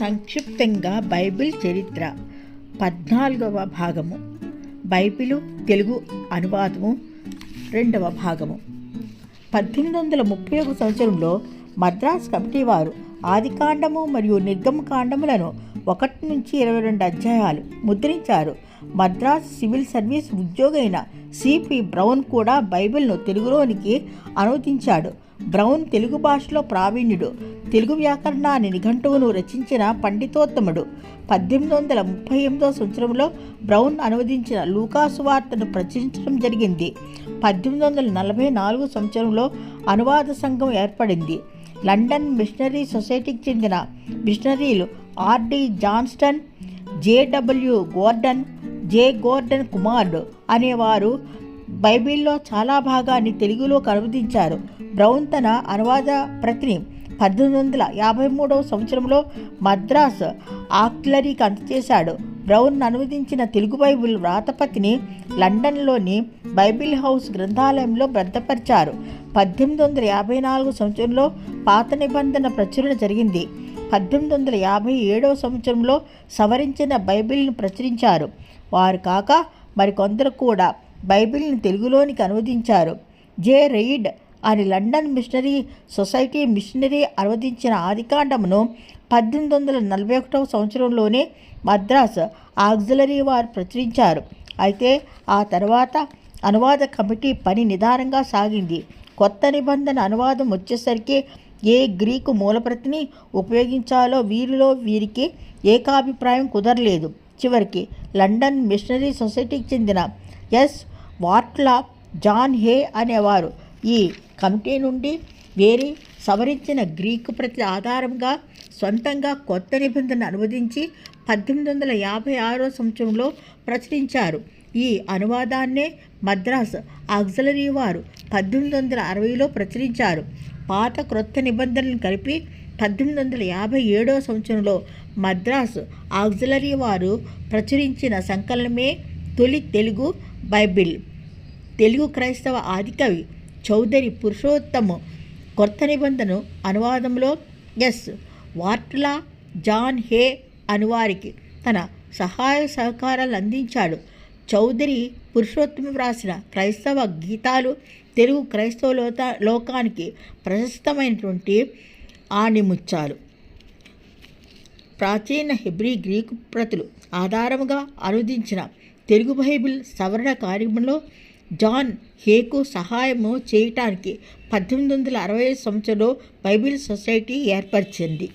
సంక్షిప్తంగా బైబిల్ చరిత్ర. పద్నాలుగవ భాగము. బైబిలు తెలుగు అనువాదము రెండవ భాగము. పద్దెనిమిది వందల ముప్పై ఒక సంవత్సరంలో మద్రాస్ కమిటీ వారు ఆదికాండము మరియు నిర్గమకాండములను ఒకటి నుంచి ఇరవై రెండు అధ్యాయాలు ముద్రించారు. మద్రాస్ సివిల్ సర్వీస్ ఉద్యోగైన సిపి బ్రౌన్ కూడా బైబిల్ను తెలుగులోనికి అనువదించాడు. బ్రౌన్ తెలుగు భాషలో ప్రావీణ్యుడు. తెలుగు వ్యాకరణాన్ని నిఘంటువును రచించిన పండితోత్తముడు. పద్దెనిమిది వందల ముప్పై ఎనిమిదో సంవత్సరంలో బ్రౌన్ అనువదించిన లూకాసు వార్తను ప్రచురించడం జరిగింది. పద్దెనిమిది వందల నలభై నాలుగు సంవత్సరంలో అనువాద సంఘం ఏర్పడింది. లండన్ మిషనరీ సొసైటీకి చెందిన మిషనరీలు R D Johnston J W Gordon J Gordon కుమార్డ్ అనేవారు బైబిల్లో చాలా భాగాన్ని తెలుగులోకి అనువదించారు బ్రౌన్ తన అనువాద ప్రతిని పద్దెనిమిది వందల యాభై మూడవ సంవత్సరంలో మద్రాస్ ఆక్లరీకి అందజేశాడు. బ్రౌన్ అనువదించిన తెలుగు బైబిల్ వ్రాతపతిని లండన్లోని బైబిల్ హౌస్ గ్రంథాలయంలో భద్రపరిచారు. పద్దెనిమిది వందల యాభై నాలుగు సంవత్సరంలో పాత నిబంధన ప్రచురణ జరిగింది. పద్దెనిమిది వందల యాభై ఏడవ సంవత్సరంలో సవరించిన బైబిల్ను ప్రచురించారు. వారు కాక మరికొందరు కూడా బైబిల్ని తెలుగులోనికి అనువదించారు. జే. రెయిడ్ అని లండన్ మిషనరీ సొసైటీ మిషనరీ అనువదించిన ఆదికాండమును పద్దెనిమిది వందల నలభై ఒకటవ సంవత్సరంలోనే మద్రాస్ ఆక్సిలరీ వారు ప్రచురించారు. అయితే ఆ తర్వాత అనువాద కమిటీ పని నిదానంగా సాగింది. కొత్త నిబంధన అనువాదం వచ్చేసరికి ఏ గ్రీకు మూలప్రతిని ఉపయోగించాలో వీరిలో వీరికి ఏకాభిప్రాయం కుదరలేదు. చివరికి లండన్ మిషనరీ సొసైటీకి చెందిన ఎస్. వాట్ల జాన్ హే అనేవారు. ఈ కమిటీ నుండి వేరే సవరించిన గ్రీకు ప్రతి ఆధారంగా సొంతంగా కొత్త నిబంధన అనువదించి పద్దెనిమిది వందల యాభై ఆరో సంవత్సరంలో ప్రచురించారు. ఈ అనువాదాన్నే మద్రాస్ ఆక్సిలరీ వారు పద్దెనిమిది వందల అరవైలో ప్రచురించారు. పాత క్రొత్త నిబంధనలను కలిపి పద్దెనిమిది వందల యాభై ఏడో సంవత్సరంలో మద్రాస్ ఆక్సిలరీ వారు ప్రచురించిన సంకలనమే తొలి తెలుగు బైబిల్. తెలుగు క్రైస్తవ ఆదికవి చౌదరి పురుషోత్తము కొత్త నిబంధన అనువాదంలో ఎస్. వార్ట్లా జాన్ హే అనువారికి తన సహాయ సహకారాలు అందించాడు. చౌదరి పురుషోత్తమ వ్రాసిన క్రైస్తవ గీతాలు తెలుగు క్రైస్తవ లోత లోకానికి ప్రశస్తమైనటువంటి ఆణిముత్యాలు. ప్రాచీన హెబ్రీ గ్రీకు ప్రతులు ఆధారముగా అనువదించిన తెలుగు బైబిల్ సవరణ కార్యక్రమంలో జాన్ హేకు సహాయము చేయటానికి పద్దెనిమిది వందల అరవై సంవత్సరంలో బైబిల్ సొసైటీ ఏర్పరిచింది.